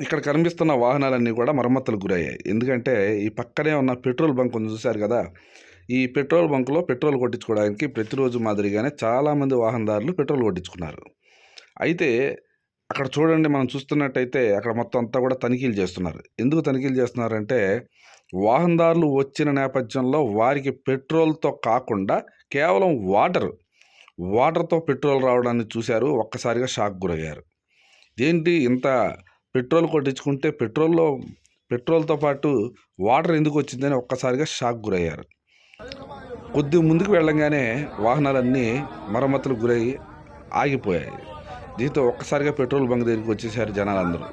ఇక్కడ కనిపిస్తున్న వాహనాలన్నీ కూడా మరమ్మతులకు గురయ్యాయి. ఎందుకంటే ఈ పక్కనే ఉన్న పెట్రోల్ బంక్ ఉంది చూశారు కదా? ఈ పెట్రోల్ బంక్లో పెట్రోల్ కొట్టించుకోవడానికి ప్రతిరోజు మాదిరిగానే చాలామంది వాహనదారులు పెట్రోల్ కొట్టించుకున్నారు. అయితే అక్కడ చూడండి మనం చూస్తున్నట్టయితే అక్కడ మొత్తం అంతా కూడా తనిఖీలు చేస్తున్నారు. ఎందుకు తనిఖీలు చేస్తున్నారంటే వాహనదారులు వచ్చిన నేపథ్యంలో వారికి పెట్రోల్తో కాకుండా కేవలం వాటర్ వాటర్తో పెట్రోల్ రావడాన్ని చూశారు. ఒక్కసారిగా షాక్ గురయ్యారు. ఏంటి ఇంత పెట్రోల్ కొట్టించుకుంటే పెట్రోల్లో పెట్రోల్తో పాటు వాటర్ ఎందుకు వచ్చిందని ఒక్కసారిగా షాక్ గురయ్యారు. కొద్ది ముందుకు వెళ్ళంగానే వాహనాలన్నీ మరమ్మతులు గురై ఆగిపోయాయి. దీంతో ఒక్కసారిగా పెట్రోల్ బంక్ దగ్గరికి వచ్చేసారు జనాలందరూ.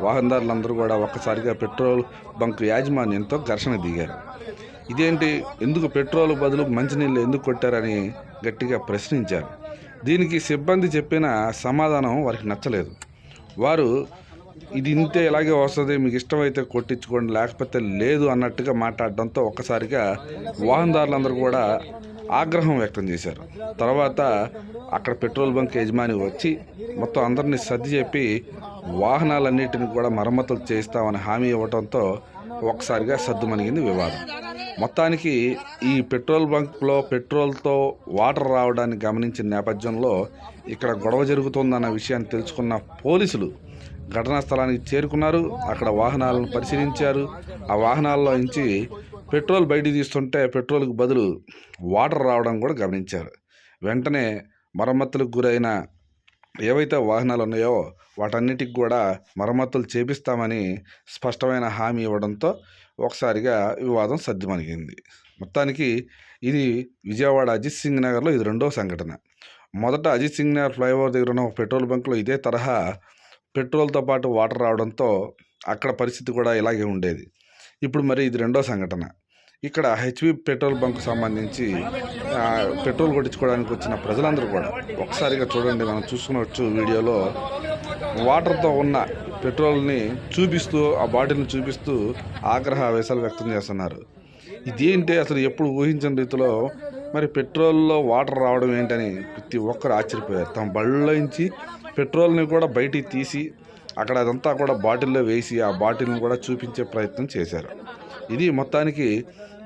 వాహనదారులందరూ కూడా ఒక్కసారిగా పెట్రోల్ బంక్ యాజమాన్యంతో ఘర్షణ దిగారు. ఇదేంటి? ఎందుకు పెట్రోల్ బదులు మంచినీళ్ళు ఎందుకు కొట్టారని గట్టిగా ప్రశ్నించారు. దీనికి సిబ్బంది చెప్పిన సమాధానం వారికి నచ్చలేదు. వారు ఇది ఇంతే ఇలాగే వస్తుంది మీకు ఇష్టమైతే కొట్టించుకోండి లేకపోతే లేదు అన్నట్టుగా మాట్లాడడంతో ఒక్కసారిగా వాహనదారులందరూ కూడా ఆగ్రహం వ్యక్తం చేశారు. తర్వాత అక్కడ పెట్రోల్ బంక్ యజమాని వచ్చి మొత్తం అందరినీ సర్ది చెప్పి వాహనాలన్నిటిని కూడా మరమ్మతులు చేయిస్తామని హామీ ఇవ్వడంతో ఒకసారిగా సద్దుమణిగింది వివాదం. మొత్తానికి ఈ పెట్రోల్ బంక్లో పెట్రోల్తో వాటర్ రావడాన్ని గమనించిన నేపథ్యంలో ఇక్కడ గొడవ జరుగుతుందన్న విషయాన్ని తెలుసుకున్న పోలీసులు ఘటనా స్థలానికి చేరుకున్నారు. అక్కడ వాహనాలను పరిశీలించారు. ఆ వాహనాల్లో నుంచి పెట్రోల్ బయటికి తీస్తుంటే పెట్రోల్కి బదులు వాటర్ రావడం కూడా గమనించారు. వెంటనే మరమ్మతులకు గురైన ఏవైతే వాహనాలు ఉన్నాయో వాటన్నిటికి కూడా మరమ్మతులు చేపిస్తామని స్పష్టమైన హామీ ఇవ్వడంతో ఒకసారిగా వివాదం సర్దిమణిగింది మొత్తానికి ఇది విజయవాడ అజిత్ సింగ్ నగర్లో ఇది రెండవ సంఘటన. మొదట అజిత్ సింగ్ నగర్ ఫ్లైఓవర్ దగ్గర ఉన్న ఒక పెట్రోల్ బంక్లో ఇదే తరహా పెట్రోల్తో పాటు వాటర్ రావడంతో అక్కడ పరిస్థితి కూడా ఇలాగే ఉండేది. ఇప్పుడు మరి ఇది రెండో సంఘటన. ఇక్కడ హెచ్పి పెట్రోల్ బంక్ సంబంధించి పెట్రోల్ కొట్టించుకోవడానికి వచ్చిన ప్రజలందరూ కూడా ఒకసారిగా చూడండి మనం చూసుకునవచ్చు వీడియోలో వాటర్తో ఉన్న పెట్రోల్ని చూపిస్తూ ఆ బాటిల్ని చూపిస్తూ ఆగ్రహ ఆవేశాలు వ్యక్తం చేస్తున్నారు. ఇదేంటి అసలు ఎప్పుడు ఊహించని రీతిలో మరి పెట్రోల్లో వాటర్ రావడం ఏంటని ప్రతి ఒక్కరు ఆశ్చర్యపోయారు. తమ బళ్ళలోంచి పెట్రోల్ని కూడా బయటికి తీసి అక్కడ అదంతా కూడా బాటిల్లో వేసి ఆ బాటిల్ని కూడా చూపించే ప్రయత్నం చేశారు. ఇది మొత్తానికి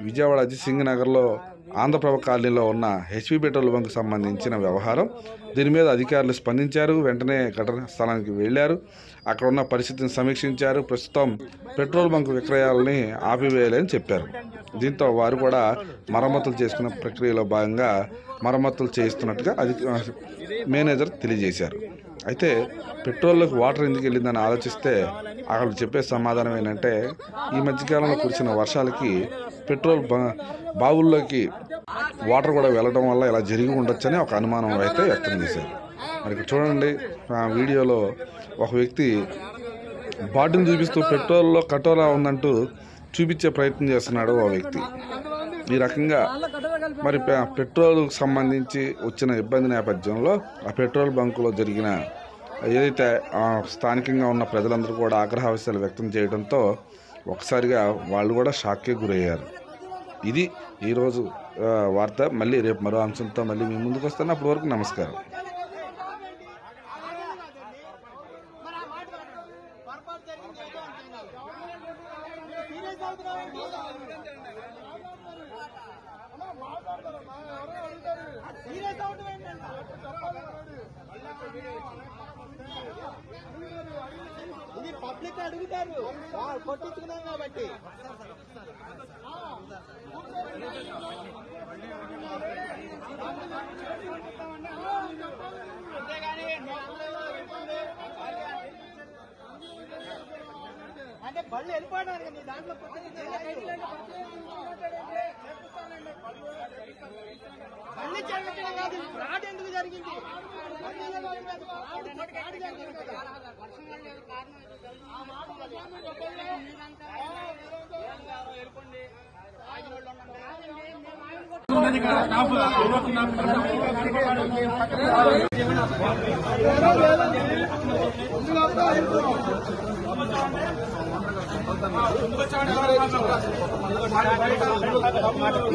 విజయవాడ అజిత్ సింగ్ నగర్లో ఆంధ్రప్రభ కాలనీలో ఉన్న హెచ్పి పెట్రోల్ బంక్ సంబంధించిన వ్యవహారం. దీని మీద అధికారులు స్పందించారు వెంటనే ఘటన స్థలానికి వెళ్ళారు. అక్కడ ఉన్న పరిస్థితిని సమీక్షించారు. ప్రస్తుతం పెట్రోల్ బంక్ విక్రయాలని ఆపివేయాలని చెప్పారు. దీంతో వారు కూడా మరమ్మతులు చేసుకున్న ప్రక్రియలో భాగంగా మరమ్మతులు చేయిస్తున్నట్టుగా అది మేనేజర్ తెలియజేశారు. అయితే పెట్రోల్లోకి వాటర్ ఎందుకు వెళ్ళిందని ఆలోచిస్తే అక్కడ చెప్పే సమాధానం ఏంటంటే ఈ మధ్యకాలంలో కురిసిన వర్షాలకి పెట్రోల్ బా బావుల్లోకి వాటర్ కూడా వెళ్ళడం వల్ల ఇలా జరిగి ఉండొచ్చని ఒక అనుమానం అయితే వ్యక్తం చేశారు. మరి చూడండి ఆ వీడియోలో ఒక వ్యక్తి బాటిల్ చూపిస్తూ పెట్రోల్లో కటోరా ఉందంటూ చూపించే ప్రయత్నం చేస్తున్నాడు ఆ వ్యక్తి. ఈ రకంగా మరి పె- పెట్రోల్కి సంబంధించి వచ్చిన ఇబ్బంది నేపథ్యంలో ఆ పెట్రోల్ బంకులో జరిగిన ఏదైతే స్థానికంగా ఉన్న ప్రజలందరూ కూడా ఆగ్రహావేశాలు వ్యక్తం చేయడంతో ఒకసారిగా వాళ్ళు కూడా షాక్కి గురయ్యారు. ఇది ఈరోజు వార్త. మళ్ళీ రేపు మరో అంశంతో మళ్ళీ మీ ముందుకు వస్తాను. అప్పటి వరకు నమస్కారం. ఇది పబ్లిక్ అడుగుతారు. వాళ్ళు కొట్టించుకున్నాం కాబట్టి. అంటే బళ్ళు వెళ్ళిపోవడానికి నీ దాంట్లో మళ్ళీ జరగడం కాదు ఫ్రాడ్ ఎందుకు జరిగింది? ఫ్రాడ్ కదా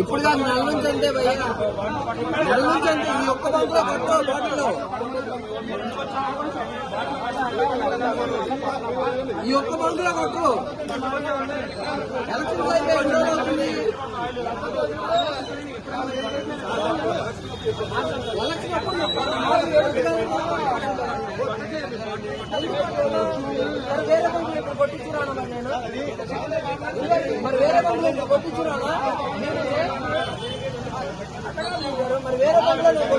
ఇప్పుడు కాదు నెల నుంచి అంటే భయ్య. నెల నుంచి అంటే ఈ ఒక్క బాబులో కొట్టు బాటిల్లో. ఈ ఒక్క బంకులో కొట్టు ఎలక్షన్ అయితే ఎన్ని రోజులు అవుతుంది ఎలక్షన్ అప్పుడు కొట్టించున్నాను నేను. మరి వేరే బంకులు ఇప్పుడు మరి వేరే బంకులో నేను